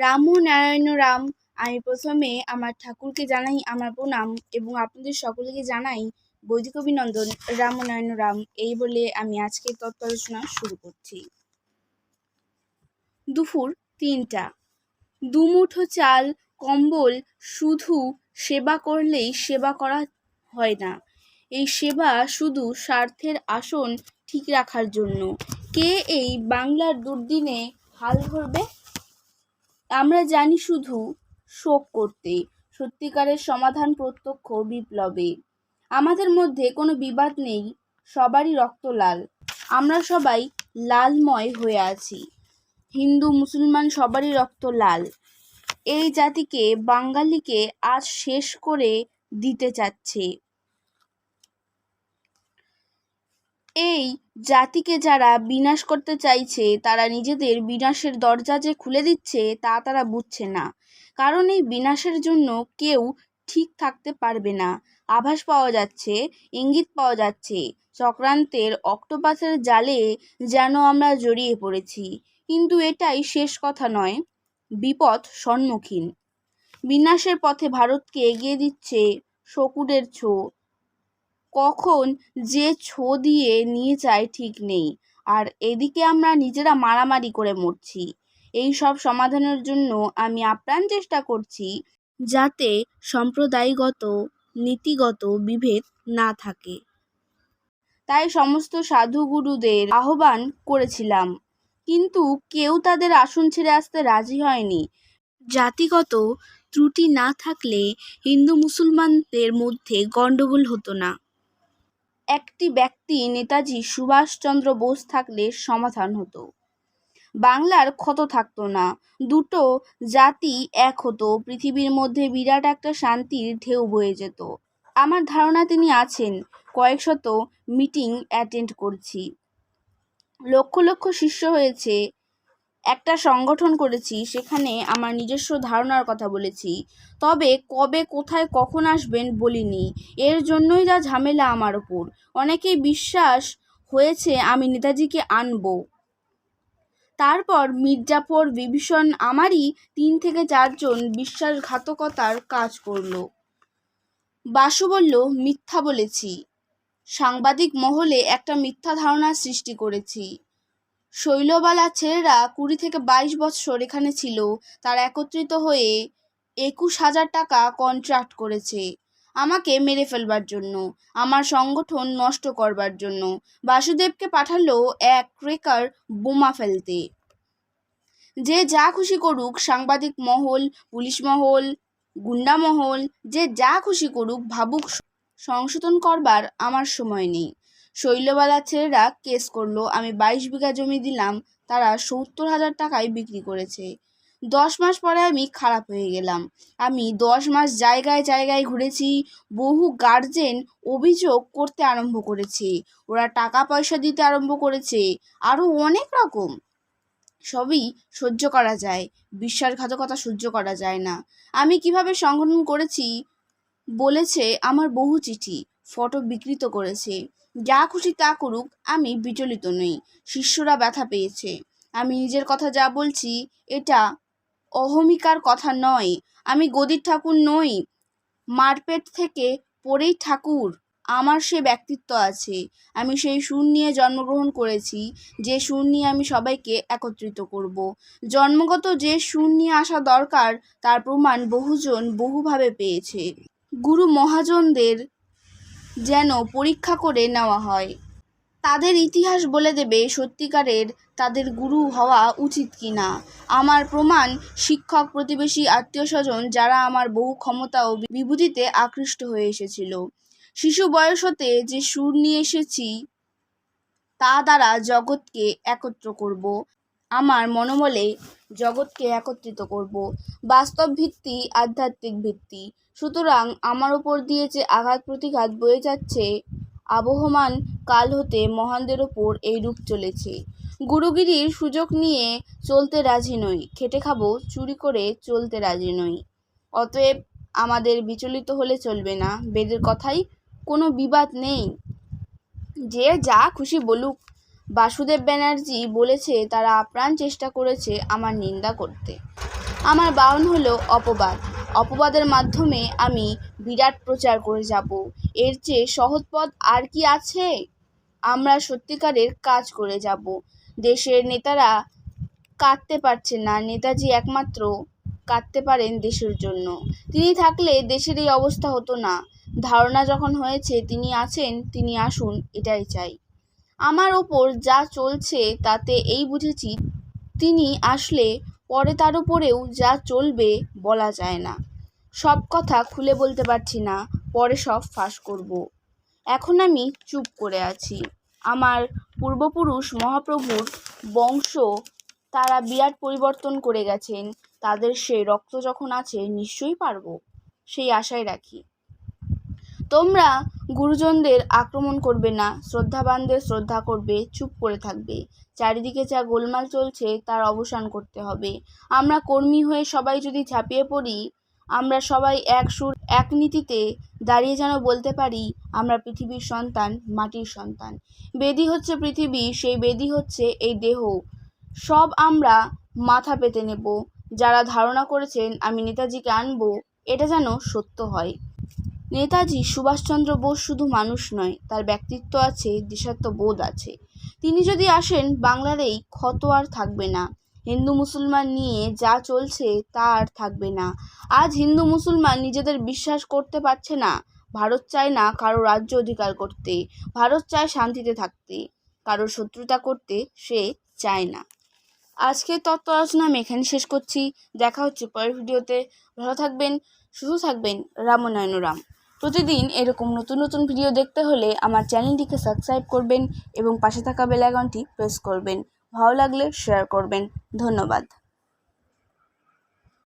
রাম, নারায়ণ, রাম, আমি প্রথমে আমার ঠাকুরকে জানাই আমার প্রণাম এবং আপনাদের সকলকে জানাই বৈদিক অভিনন্দন। রাম, নারায়ণ, রাম, এই বলে আমি আজকের তত্ত্ব আলোচনা শুরু করছি। দুপুর তিনটা। দুমুঠো চাল, কম্বল, শুধু সেবা করলেই সেবা করা হয় না। এই সেবা শুধু স্বার্থের আসন ঠিক রাখার জন্য। কে এই বাংলার দুর্দিনে হাল ধরবে? আমরা জানি শুধু শোক করতে সত্যিকারের সমাধান প্রত্যক্ষ বিপ্লবে। আমাদের মধ্যে কোনো বিবাদ নেই, সবারই রক্ত লাল। আমরা সবাই লালময় হয়ে আছি। হিন্দু, মুসলমান সবারই রক্ত লাল। এই জাতিকে বাঙালিকে আজ শেষ করে দিতে চাচ্ছে। এই জাতিকে যারা বিনাশ করতে চাইছে, তারা নিজেদের বিনাশের দরজা যে খুলে দিচ্ছে, তা তারা বুঝছে না। কারণ এই বিনাশের জন্য কেউ ঠিক থাকতে পারবে না। আভাস পাওয়া যাচ্ছে, ইঙ্গিত পাওয়া যাচ্ছে, চক্রান্তের অক্টোপাসের জালে যেন আমরা জড়িয়ে পড়েছি। কিন্তু এটাই শেষ কথা নয় বিপদ সম্মুখীন। বিনাশের পথে ভারতকে এগিয়ে দিচ্ছে শকুরের ছো। কখন যে ছো দিয়ে নিয়ে যায় ঠিক নেই। আর এদিকে আমরা নিজেরা মারামারি করে মরছি। এই সব সমাধানের জন্য আমি আপ্রাণ চেষ্টা করছি যাতে সম্প্রদায়গত, নীতিগত বিভেদ না থাকে। তাই সমস্ত সাধু গুরুদের আহ্বান করেছিলাম। কিন্তু কেউ তাদের আসন ছেড়ে আসতে রাজি হয়নি। জাতিগত ত্রুটি না থাকলে হিন্দু মুসলমানদের মধ্যে গণ্ডগোল হতো না। একটি ব্যক্তি নেতাজি সুভাষচন্দ্র বোস থাকলে সমাধান হতো। বাংলার ক্ষত থাকতো না, দুটো জাতি এক হতো, পৃথিবীর মধ্যে বিরাট একটা শান্তির ঢেউ বয়ে যেত। আমার ধারণা তিনি আছেন, কয়েকশত মিটিং অ্যাটেন্ড করছি। লক্ষ লক্ষ শিষ্য হয়েছে একটা সংগঠন করেছি, সেখানে আমার নিজস্ব ধারণার কথা বলেছি। তবে কবে, কোথায়, কখন আসবেন বলিনি। এর জন্যই যা ঝামেলা আমার ওপর। অনেকেই বিশ্বাস হয়েছে আমি নেতাজিকে আনব। তারপর মির্জাফর বিভীষণ আমারই তিন থেকে চারজন বিশ্বাসঘাতকতার কাজ করল। বাসু বলল, মিথ্যা বলেছি। সাংবাদিক মহলে একটা মিথ্যা ধারণার সৃষ্টি করেছি। শৈলবালা ছেলেরা কুড়ি থেকে বাইশ বৎসর এখানে ছিল। তারা একত্রিত হয়ে একুশ হাজার টাকা কন্ট্রাক্ট করেছে। আমাকে মেরে ফেলবার জন্য, আমার সংগঠন নষ্ট করবার জন্য। বাসুদেবকে পাঠালো এক ক্রেকার বোমা ফেলতে। যে যা খুশি করুক, সাংবাদিক মহল, পুলিশ মহল, গুন্ডা মহল, যে যা খুশি করুক, ভাবুক, সংশোধন করবার আমার সময় নেই। শৈলবালার ছেলেরা কেস করল। আমি বাইশ বিঘা জমি দিলাম, তারা সত্তর হাজার টাকায় বিক্রি করেছে। দশ মাস পরে আমি খারাপ হয়ে গেলাম। আমি দশ মাস জায়গায় জায়গায় ঘুরেছি, বহু গার্জেন অভিযোগ করতে আরম্ভ করেছে। ওরা টাকা পয়সা দিতে আরম্ভ করেছে আরও অনেক রকম। সবই সহ্য করা যায়, বিশ্বাসঘাতকতা সহ্য করা যায় না। আমি কীভাবে সংগঠন করেছি, বলেছে আমার বহু চিঠি। বিকৃত করেছে। যা খুশি তা করুক, আমি বিচলিত নই। শিষ্যরা ব্যথা পেয়েছে। আমি নিজের কথা যা বলছি, এটা অহমিকার কথা নয়। আমি গদির ঠাকুর নই। মারপেট থেকে পড়েই ঠাকুর। আমার সে ব্যক্তিত্ব আছে। আমি সেই সুর নিয়ে জন্মগ্রহণ করেছি। যে সুর নিয়ে আমি সবাইকে একত্রিত করব। জন্মগত যে সুর নিয়ে আসা দরকার, তার প্রমাণ বহুজন বহুভাবে পেয়েছে। গুরু মহাজনদের যেন পরীক্ষা করে নেওয়া হয়। তাদের ইতিহাস বলে দেবে সত্যিকারের তাদের গুরু হওয়া উচিত কি না আমার প্রমাণ, শিক্ষক, প্রতিবেশী আত্মীয় স্বজন যারা আমার বহু ক্ষমতা ও বিভূতিতে আকৃষ্ট হয়ে এসেছিল। শিশু বয়স হতে যে সুর নিয়ে এসেছি, তা দ্বারা জগৎকে একত্র করব। আমার মনোবলে জগৎকে একত্রিত করব। বাস্তব ভিত্তি, আধ্যাত্মিক ভিত্তি। সুতরাং আমার ওপর দিয়ে যে আঘাত প্রতিঘাত বয়ে যাচ্ছে, আবহমান কাল হতে মহানদের ওপর এই রূপ চলেছে। গুরুগিরির সুযোগ নিয়ে চলতে রাজি নই। খেটে খাব, চুরি করে চলতে রাজি নই। অতএব আমাদের বিচলিত হলে চলবে না। বেদের কথাই কোনো বিবাদ নেই। যে যা খুশি বলুক বাসুদেব ব্যানার্জি বলেছে, তারা আপ্রাণ চেষ্টা করেছে আমার নিন্দা করতে। আমার বাহন হলো অপবাদ। অপবাদের মাধ্যমে আমি বিরাট প্রচার করে যাব। এর চেয়ে সহজ পথ আর কি আছে? আমরা সত্যিকারের কাজ করে যাব। দেশের নেতারা কাঁদতে পারছেন না। নেতাজি একমাত্র কাঁদতে পারেন দেশের জন্য। তিনি থাকলে দেশের এই অবস্থা হতো না। ধারণা যখন হয়েছে, তিনি আছেন, তিনি আসুন, এটাই চাই। আমার ওপর যা চলছে তাতে এই বুঝেছি, তিনি আসলে পরে তার উপরেও যা চলবে বলা যায় না। সব কথা খুলে বলতে পারছি না, পরে সব ফাঁস করব। এখন আমি চুপ করে আছি। আমার পূর্বপুরুষ মহাপ্রভুর বংশ তারা বিরাট পরিবর্তন করে গেছেন, তাদের সেই রক্ত যখন আছে নিশ্চয়ই পারব, সেই আশাই রাখি। তোমরা গুরুজনদের আক্রমণ করবে না, শ্রদ্ধাবানদের শ্রদ্ধা করবে, চুপ করে থাকবে। চারিদিকে যা গোলমাল চলছে, তার অবসান করতে হবে। আমরা কর্মী হয়ে সবাই যদি ঝাঁপিয়ে পড়ি, আমরা সবাই এক সুর, এক নীতিতে দাঁড়িয়ে যেন বলতে পারি, আমরা পৃথিবীর সন্তান, মাটির সন্তান। বেদি হচ্ছে পৃথিবী, সেই বেদি হচ্ছে এই দেহ। সব আমরা মাথা পেতে নেব। যারা ধারণা করেছেন, আমি নেতাজিকে আনব, এটা যেন সত্য হয়। নেতাজি সুভাষচন্দ্র বোস শুধু মানুষ নয়, তার ব্যক্তিত্ব আছে, দেশাত্মবোধ আছে। তিনি যদি আসেন, বাংলার এই ক্ষত আর থাকবে না। হিন্দু মুসলমান নিয়ে যা চলছে, তা আর থাকবে না। আজ হিন্দু মুসলমান নিজেদের বিশ্বাস করতে পারছে না। ভারত চায় না কারও রাজ্য অধিকার করতে। ভারত চায় শান্তিতে থাকতে। কারোর শত্রুতা করতে সে চায় না। আজকের তত্ত্ব আলোচনা আমি এখানে শেষ করছি। দেখা হচ্ছে পরের ভিডিওতে। ভালো থাকবেন, সুস্থ থাকবেন। রামনায়ণরাম প্রতিদিন এরকম নতুন নতুন ভিডিও দেখতে হলে আমার চ্যানেলটিকে সাবস্ক্রাইব করবেন এবং পাশে থাকা বেল প্রেস করবেন। ভালো লাগলে শেয়ার করবেন। ধন্যবাদ।